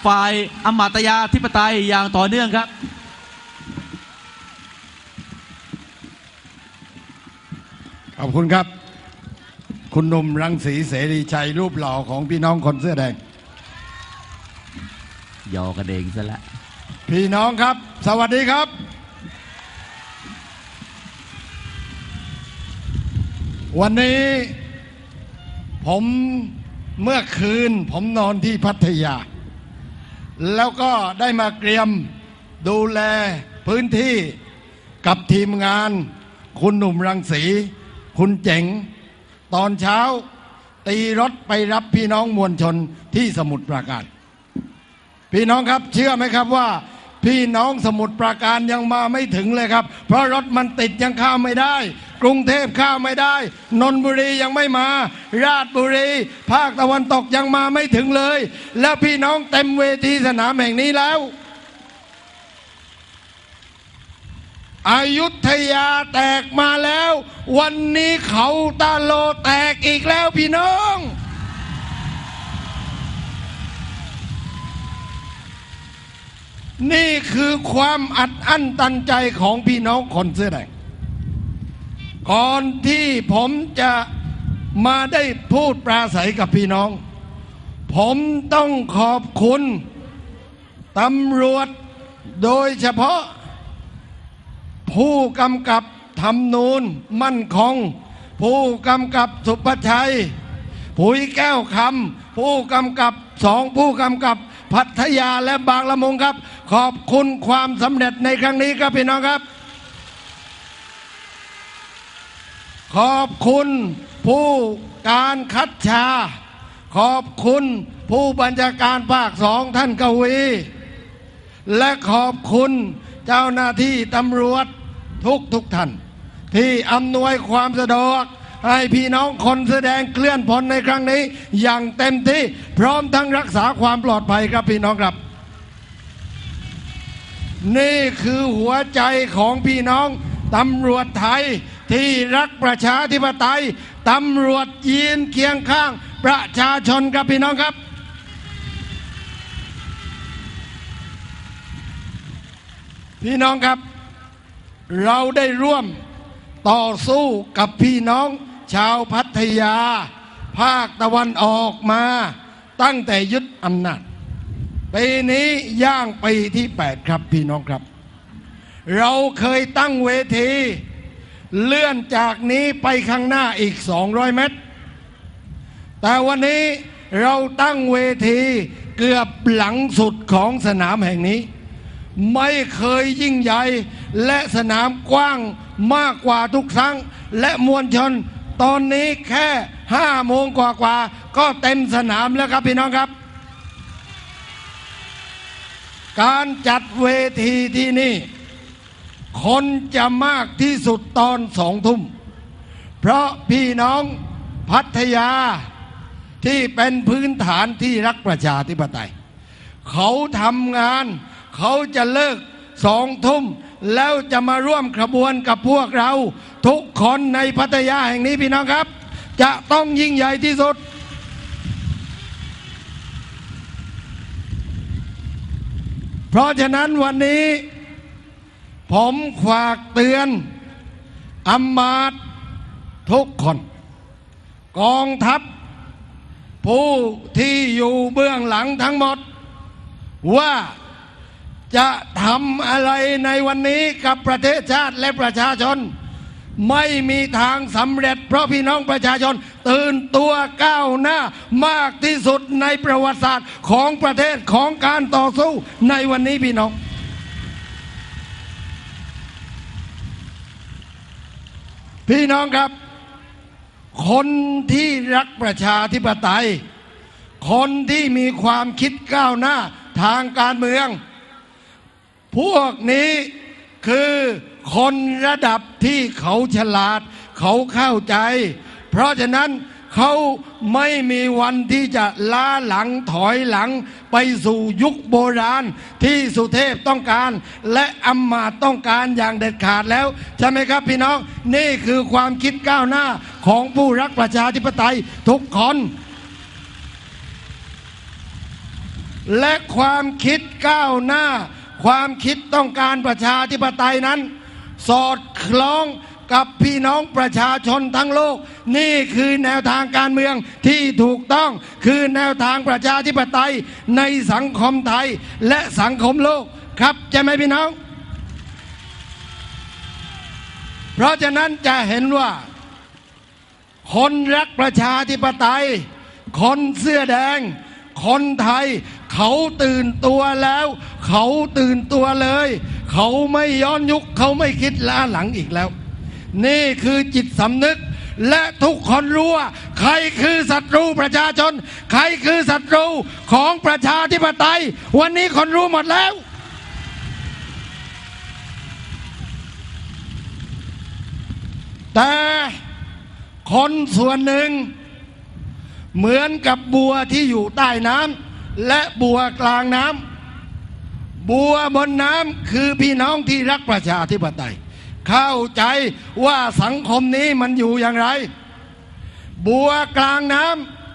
หาฝ่ายอมาตยาธิปไตยอย่างต่อเนื่องครับ ขอบคุณครับ คุณหนุ่มรังสีเสรีชัยรูปหล่อของพี่น้องคนเสื้อแดงยอกันเองซะแล้วพี่น้องครับ สวัสดีครับ วันนี้ผมเมื่อคืนผมนอนที่พัทยา แล้วก็ได้มาเตรียมดูแลพื้นที่กับทีมงาน คุณหนุ่มรังสี คุณเจ๋ง ตอนเช้าตีรถไปรับพี่น้องมวลชนที่สมุทรปราการ พี่น้องครับเชื่อไหมครับว่า พี่น้องสมุทรปราการยังมาไม่ถึงเลยครับ เพราะรถมันติดยังข้ามไม่ได้ กรุงเทพข้าวไม่ได้ นนบุรียังไม่มา ราชบุรี ภาคตะวันตกยังมาไม่ถึงเลย แล้วพี่น้องเต็มเวทีสนามแห่งนี้แล้วอายุทยาแตกมาแล้ว วันนี้เขาตาโลแตกอีกแล้วพี่น้อง นี่คือความอัดอั้นตันใจของพี่น้องคนเสื้อแดง ก่อนที่ผมจะมาได้พูดปราศัยกับพี่น้อง ผมต้องขอบคุณตำรวจโดยเฉพาะ ผู้กำกับทำนูนมั่นคง ผู้กำกับสุภชัยผุยแก้วคำผู้กำกับสองผู้กำกับพัทยาและบางละมุงครับ ขอบคุณความสำเร็จในครั้งนี้ครับพี่น้องครับ ขอบคุณผู้การคัดชา ขอบคุณผู้บัญชาการภาคสองท่านกวี และขอบคุณเจ้าหน้าที่ตำรวจทุกทุกท่าน ที่อำนวยความสะดวกให้พี่น้องคนแสดงเคลื่อนพลในครั้งนี้ อย่างเต็มที่พร้อมทั้งรักษาความปลอดภัยครับพี่น้องครับ นี่คือหัวใจของพี่น้องตำรวจไทย ที่รักประชาธิปไตยตำรวจยืนเคียงข้าง ประชาชนครับพี่น้องครับ พี่น้องครับ เราได้ร่วมต่อสู้กับพี่น้องชาวพัทยา ภาคตะวันออกมา ตั้งแต่ยึดอำนาจปีนี้ย่างปีที่ 8 ครับพี่น้องครับ เราเคยตั้งเวที เลื่อนจากนี้ไปข้างหน้าอีก 200 เมตร แต่วันนี้เราตั้งเวทีเกือบหลังสุดของสนามแห่งนี้ ไม่เคยยิ่งใหญ่และสนามกว้างมากกว่าทุกครั้ง และมวลชนตอนนี้แค่ห้าโมงกว่าๆก็เต็มสนามแล้วครับพี่น้องครับ การจัดเวทีที่นี่ คนจะมากที่สุดตอนสองทุ่ม เพราะพี่น้องพัทยาที่เป็นพื้นฐานที่รักประชาธิปไตย เขาทำงาน เขาจะเลิกสองทุ่ม แล้วจะมาร่วมขบวนกับพวกเรา ทุกคนในพัทยาแห่งนี้พี่น้องครับ จะต้องยิ่งใหญ่ที่สุดเพราะฉะนั้นวันนี้ ผมฝากเตือนอำมาตย์ทุกคน กองทัพ ผู้ที่อยู่เบื้องหลังทั้งหมด ว่าจะทำอะไรในวันนี้กับประเทศชาติและประชาชน ไม่มีทางสำเร็จ เพราะพี่น้องประชาชน ตื่นตัวก้าวหน้ามากที่สุดในประวัติศาสตร์ของประเทศของการต่อสู้ในวันนี้พี่น้อง พี่น้องครับ คนที่รักประชาธิปไตย คนที่มีความคิดก้าวหน้าทางการเมือง พวกนี้คือคนระดับที่เขาฉลาด เขาเข้าใจ เพราะฉะนั้น เขาไม่มีวันที่จะล้าหลังถอยหลัง ไปสู่ยุคโบราณที่สุเทพต้องการ และอำมาตย์ต้องการอย่างเด็ดขาดแล้ว ใช่ไหมครับพี่น้อง นี่คือความคิดก้าวหน้าของผู้รักประชาธิปไตยทุกคนและความคิดก้าวหน้า ความคิดต้องการประชาธิปไตยนั้น สอดคล้อง กับพี่น้องประชาชนทั้งโลก นี่คือแนวทางการเมืองที่ถูกต้องคือแนวทางประชาธิปไตยในสังคมไทยและสังคมโลกครับใช่ไหมพี่น้อง เพราะฉะนั้นจะเห็นว่า คนรักประชาธิปไตย คนเสื้อแดง คนไทย เขาตื่นตัวแล้ว เขาตื่นตัวเลย เขาไม่ย้อนยุคเขาไม่คิดล้าหลังอีกแล้ว นี่คือจิตสำนึก และทุกคนรู้ว่า ใครคือศัตรูประชาชน ใครคือศัตรูของประชาธิปไตย วันนี้คนรู้หมดแล้ว แต่คนส่วนหนึ่ง เหมือนกับบัวที่อยู่ใต้น้ำและบัวกลางน้ำบัวบนน้ำคือพี่น้องที่รักประชาธิปไตย เข้าใจว่าสังคมนี้มันอยู่อย่างไร บัวกลางน้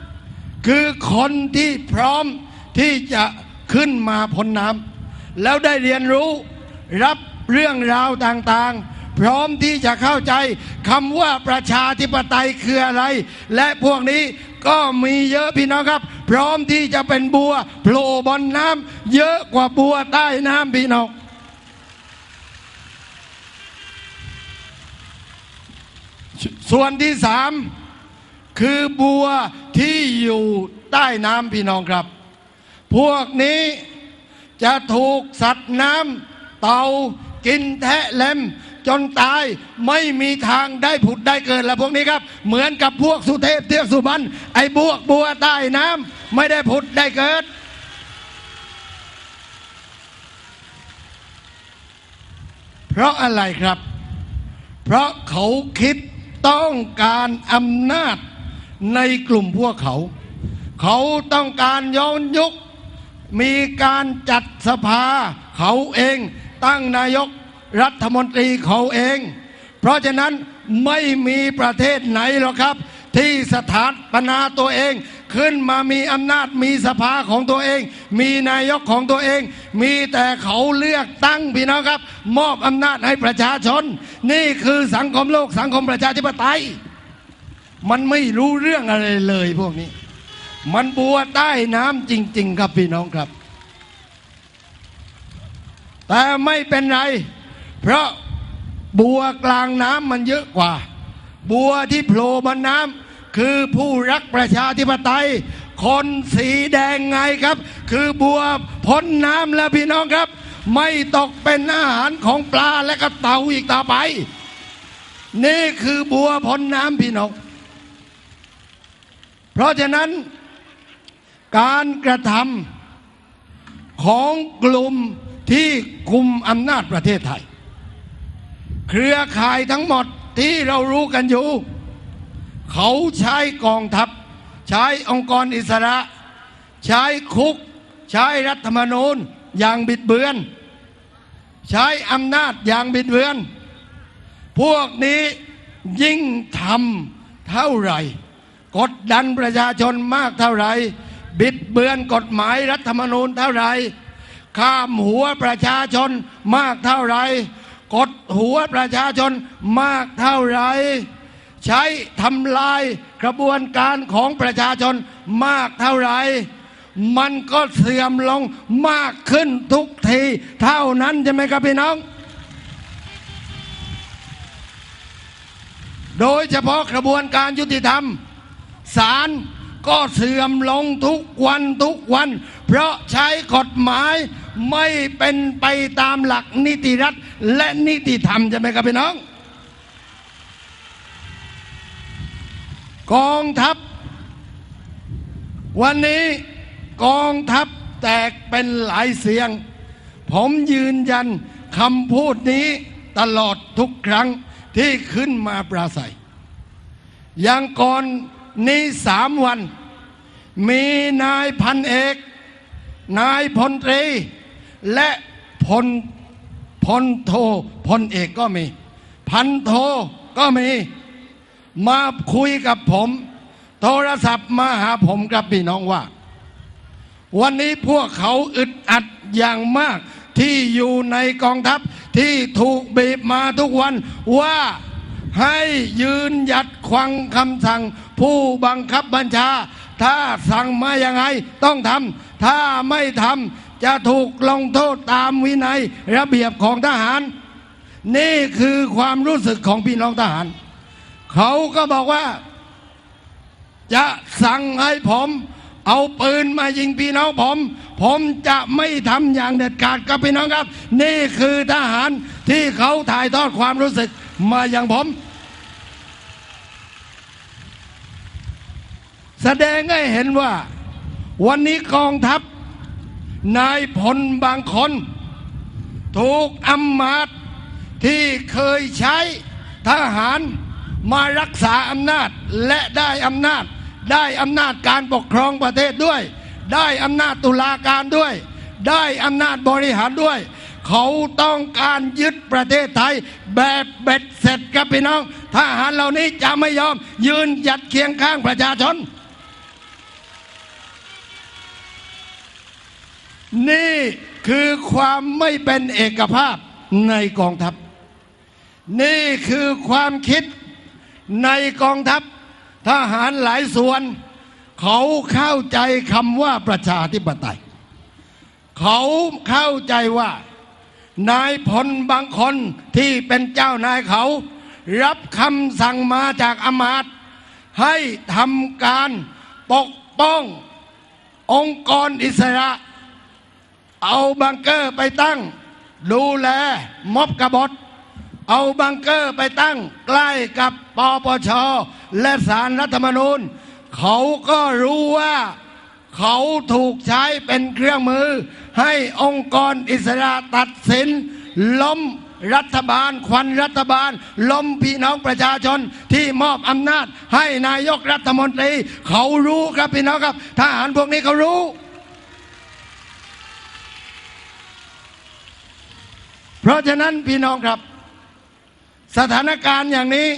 ำคือคนที่พร้อมที่จะขึ้นมาพ้นน้ำแล้วได้เรียนรู้รับเรื่องราวต่างๆ พร้อมที่จะเข้าใจคำว่าประชาธิปไตยคืออะไร และพวกนี้ก็มีเยอะพี่น้องครับ พร้อมที่จะเป็นบัวโผล่บนน้ำเยอะกว่าบัวใต้น้ำพี่น้อง ส่วนที่สามคือบัวที่อยู่ใต้น้ำพี่น้องครับ พวกนี้จะถูกสัตว์น้ำเต่ากินแทะเล็มจนตายไม่มีทางได้ผุดได้เกิดแล้วพวกนี้ครับ เหมือนกับพวกสุเทพเทือกสุบรรณไอ้บวกบัวใต้น้ำไม่ได้ผุดได้เกิด เพราะอะไรครับ เพราะเขาคิด ต้องการอำนาจในกลุ่มพวกเขา เขาต้องการย้อนยุค มีการจัดสภาเขาเอง ตั้งนายกรัฐมนตรีเขาเอง เพราะฉะนั้นไม่มีประเทศไหนหรอกครับ ที่สถาปนาตัวเอง ขึ้นมามีอำนาจมีสภาของตัวเอง มีนายกของตัวเอง มีแต่เขาเลือกตั้งพี่น้องครับ มอบอำนาจให้ประชาชน นี่คือสังคมโลกสังคมประชาธิปไตย มันไม่รู้เรื่องอะไรเลยพวกนี้ มันบัวใต้น้ำจริง ๆ ครับพี่น้องครับ แต่ไม่เป็นไร เพราะบัวกลางน้ำมันเยอะกว่า บัวที่โผล่บนน้ำ คือผู้รักประชาธิปไตย คนสีแดงไงครับ คือบัวพ้นน้ำแล้วพี่น้องครับ ไม่ตกเป็นอาหารของปลาและก็เต่าอีกต่อไป นี่คือบัวพ้นน้ำพี่น้อง เพราะฉะนั้น การกระทำของกลุ่มที่คุมอำนาจประเทศไทย เครือข่ายทั้งหมดที่เรารู้กันอยู่ เขาใช้กองทัพ ใช้องค์กรอิสระ ใช้คุก ใช้รัฐธรรมนูญอย่างบิดเบือน ใช้อำนาจอย่างบิดเบือน พวกนี้ยิ่งทำเท่าไหร่ กดดันประชาชนมากเท่าไหร่ บิดเบือนกฎหมายรัฐธรรมนูญเท่าไหร่ข้ามหัวประชาชนมากเท่าไหร่กดหัวประชาชนมากเท่าไหร่ ใช้ทำลายกระบวนการของประชาชนมากเท่าไหร่มันก็เสื่อมลงมากขึ้นทุกที เท่านั้นใช่ไหมครับพี่น้อง โดยเฉพาะกระบวนการยุติธรรมศาลก็เสื่อมลงทุกวันทุกวัน เพราะใช้กฎหมายไม่เป็นไปตามหลักนิติรัฐ และนิติธรรมใช่ไหมครับพี่น้อง กองทัพ วันนี้กองทัพแตกเป็นหลายเสียง ผมยืนยันคำพูดนี้ตลอดทุกครั้งที่ขึ้นมาปราศัย อย่างก่อนนี้สามวัน มีนายพันเอก นายพลตรี และพลพลโทพลเอกก็มี พันโทก็มี มาคุยกับผม โทรศัพท์มาหาผมกับพี่น้องว่า วันนี้พวกเขาอึดอัดอย่างมาก ที่อยู่ในกองทัพที่ถูกบีบมาทุกวันว่าให้ยืนหยัดควังคำสั่ง ผู้บังคับบัญชา ถ้าสั่งมายังไงต้องทำถ้าไม่ทำจะถูกลงโทษตามวินัยระเบียบของทหาร นี่คือความรู้สึกของพี่น้องทหาร เขาก็บอกว่า จะสั่งให้ผม เอาปืนมายิงพี่น้องผม ผมจะไม่ทำอย่างเด็ดขาดกับพี่น้องครับ นี่คือทหารที่เขาถ่ายทอดความรู้สึกมาอย่างผม แสดงให้เห็นว่า วันนี้กองทัพ นายพลบางคน ถูกอำมาตย์ที่เคยใช้ทหาร มารักษาอำนาจและได้อำนาจ ได้อำนาจการปกครองประเทศด้วย ได้อำนาจตุลาการด้วย ได้อำนาจบริหารด้วย เขาต้องการยึดประเทศไทย แบบเบ็ดเสร็จครับพี่น้องทหารเหล่านี้จะไม่ยอม ยืนหยัดเคียงข้างประชาชน นี่คือความไม่เป็นเอกภาพในกองทัพ นี่คือความคิด ในกองทัพทหารหลายส่วน เขาเข้าใจคำว่าประชาธิปไตย เขาเข้าใจว่า นายพลบางคนที่เป็นเจ้านายเขา รับคำสั่งมาจากอมาตย์ให้ทำการปกป้ององค์กรอิสระ เอาบังเกอร์ไปตั้ง ดูแลม็อบกบฏ เอาบังเกอร์ไปตั้งใกล้กับปปช และสารรัฐธรรมนูญ เขาก็รู้ว่า เขาถูกใช้เป็นเครื่องมือ ให้องค์กรอิสระตัดสิน ล้มรัฐบาลควันรัฐบาล ล้มพี่น้องประชาชนที่มอบอำนาจ ให้นายกรัฐมนตรี เขารู้ครับพี่น้องครับทหารพวกนี้เขารู้ เพราะฉะนั้นพี่น้องครับ สถานการณ์อย่างนี้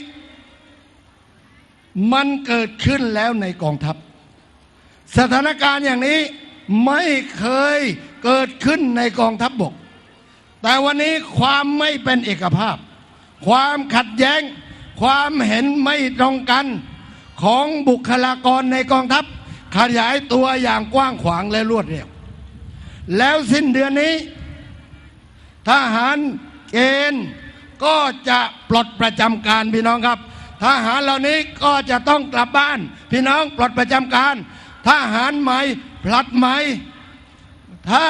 มันเกิดขึ้นแล้วในกองทัพ สถานการณ์อย่างนี้ไม่เคยเกิดขึ้นในกองทัพบบก แต่วันนี้ความไม่เป็นเอกภาพ ความขัดแย้ง ความเห็นไม่ตรงกันของบุคลากรในกองทัพ ขยายตัวอย่างกว้างขวางและรวดเร็ว แล้วสิ้นเดือนนี้ ทหารเกณฑ์ ก็จะปลดประจำการพี่น้องครับทหารเหล่านี้ก็จะต้องกลับบ้าน พี่น้องปลดประจำการทหารใหม่ผลัดใหม่ถ้า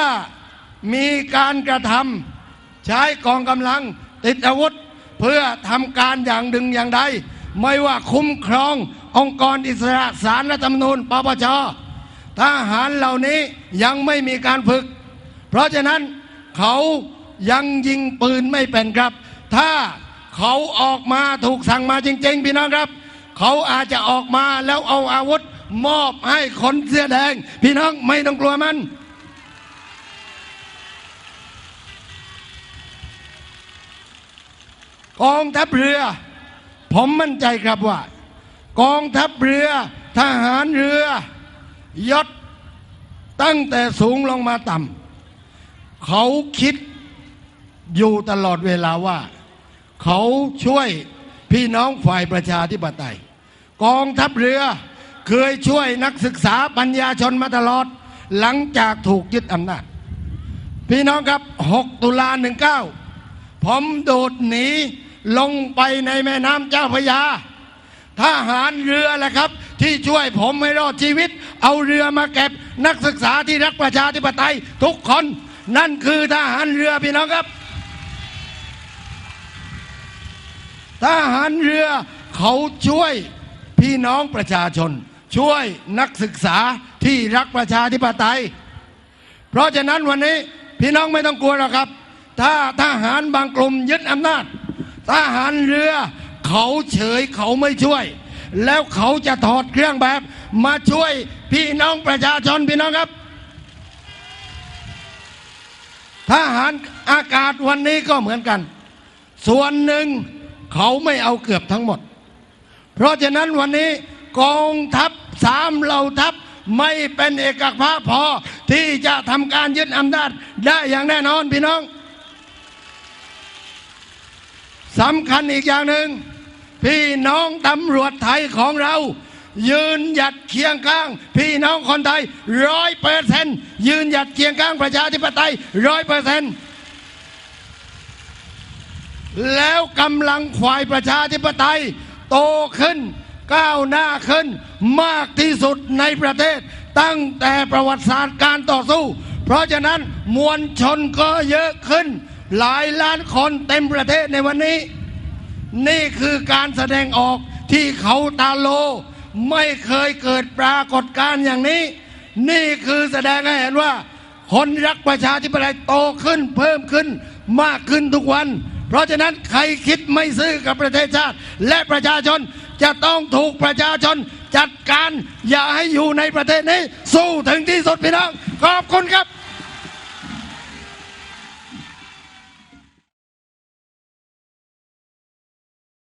มีการกระทำใช้กองกำลังติดอาวุธ เพื่อทำการอย่างดึงอย่างใดไม่ว่าคุ้มครององค์กรอิสระสารรัฐธรรมนูญปปชทหารเหล่านี้ยังไม่มีการฝึก เพราะฉะนั้นเขายังยิงปืนไม่เป็นครับ ถ้าเขาออกมาถูกสั่งมาจริง ๆ พี่น้องครับ เขาอาจจะออกมาแล้วเอาอาวุธ มอบให้คนเสื้อแดง พี่น้องไม่ต้องกลัวมันกองทัพเรือ ผมมั่นใจครับว่า กองทัพเรือ ทหารเรือยศตั้งแต่สูงลงมาต่ำเขาคิดอยู่ตลอดเวลาว่า เขาช่วยพี่น้องฝ่ายประชาธิปไตย กองทัพเรือเคยช่วยนักศึกษาปัญญาชนมาตลอด หลังจากถูกยึดอำนาจ พี่น้องครับ 6 ตุลา19 ผมโดดหนีลงไปในแม่น้ำเจ้าพระยาทหารเรือแหละครับ ที่ช่วยผมให้รอดชีวิต เอาเรือมาเก็บนักศึกษาที่รักประชาธิปไตย ทุกคนนั่นคือทหารเรือพี่น้องครับ ทหารเรือเขาช่วยพี่น้องประชาชน ช่วยนักศึกษาที่รักประชาธิปไตย เพราะฉะนั้นวันนี้พี่น้องไม่ต้องกลัวหรอกครับ ถ้าทหารบางกลุ่มยึดอำนาจ ทหารเรือเขาเฉยเขาไม่ช่วย แล้วเขาจะถอดเครื่องแบบ มาช่วยพี่น้องประชาชนพี่น้องครับทหารอากาศวันนี้ก็เหมือนกัน ส่วนหนึ่ง เขาไม่เอาเกือบทั้งหมด เพราะฉะนั้นวันนี้กองทัพสามเหล่าทัพไม่เป็นเอกภาพพอที่จะทำการยึดอำนาจได้อย่างแน่นอนพี่น้องสำคัญอีกอย่างหนึ่งพี่น้องตำรวจไทยของเรา ยืนหยัดเคียงข้าง พี่น้องคนไทยร้อยเปอร์เซนยืนหยัดเคียงข้างประชาธิปไตยร้อยเปอร์เซนต์ แล้วกำลังควายประชาธิปไตย โตขึ้น ก้าวหน้าขึ้น มากที่สุดในประเทศ ตั้งแต่ประวัติศาสตร์การต่อสู้ เพราะฉะนั้นมวลชนก็เยอะขึ้น หลายล้านคนเต็มประเทศในวันนี้ นี่คือการแสดงออกที่เขาตาโล ไม่เคยเกิดปรากฏการณ์อย่างนี้ นี่คือแสดงให้เห็นว่าคนรักประชาธิปไตยโตขึ้นเพิ่มขึ้นมากขึ้นทุกวัน เพราะฉะนั้นใครคิดไม่ซื่อกับประเทศชาติ และประชาชนจะต้องถูกประชาชน จัดการอย่าให้อยู่ในประเทศนี้ สู้ถึงที่สุดพี่น้องขอบคุณครับ